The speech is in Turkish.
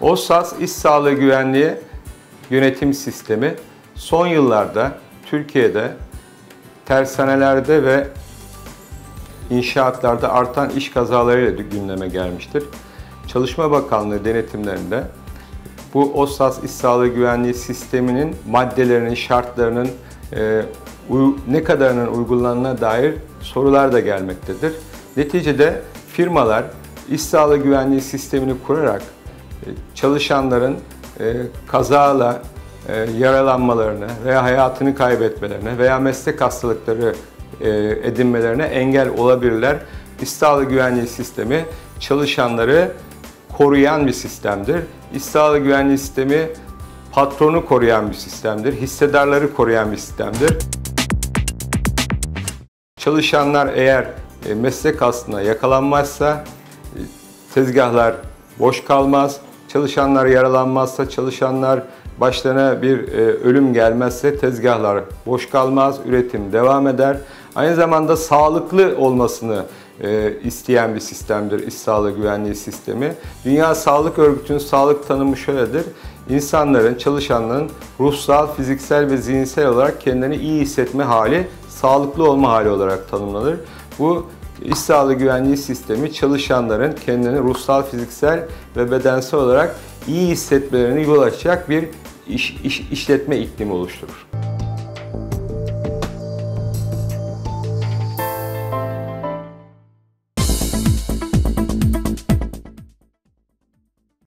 OSAS İş Sağlığı Güvenliği Yönetim Sistemi son yıllarda Türkiye'de tersanelerde ve inşaatlarda artan iş kazalarıyla gündeme gelmiştir. Çalışma Bakanlığı denetimlerinde bu OSAS İş Sağlığı Güvenliği Sistemi'nin maddelerinin, şartlarının e, ne kadarının uygulanana dair sorular da gelmektedir. Neticede firmalar iş sağlığı güvenliği sistemini kurarak çalışanların e, kazayla e, yaralanmalarını veya hayatını kaybetmelerine veya meslek hastalıkları edinmelerine engel olabilirler. İş güvenliği sistemi çalışanları koruyan bir sistemdir. İş güvenliği sistemi patronu koruyan bir sistemdir. Hissedarları koruyan bir sistemdir. Çalışanlar eğer meslek aslında yakalanmazsa tezgahlar boş kalmaz. Çalışanlar yaralanmazsa, çalışanlar başlarına bir e, ölüm gelmezse tezgahlar boş kalmaz, üretim devam eder. Aynı zamanda sağlıklı olmasını e, isteyen bir sistemdir iş sağlığı güvenliği sistemi. Dünya Sağlık Örgütü'nün sağlık tanımı şöyledir. İnsanların, çalışanların ruhsal, fiziksel ve zihinsel olarak kendini iyi hissetme hali, sağlıklı olma hali olarak tanımlanır. Bu İş sağlığı güvenliği sistemi çalışanların kendini ruhsal, fiziksel ve bedensel olarak iyi hissetmelerine yol açacak bir iş, iş, işletme iklimi oluşturur.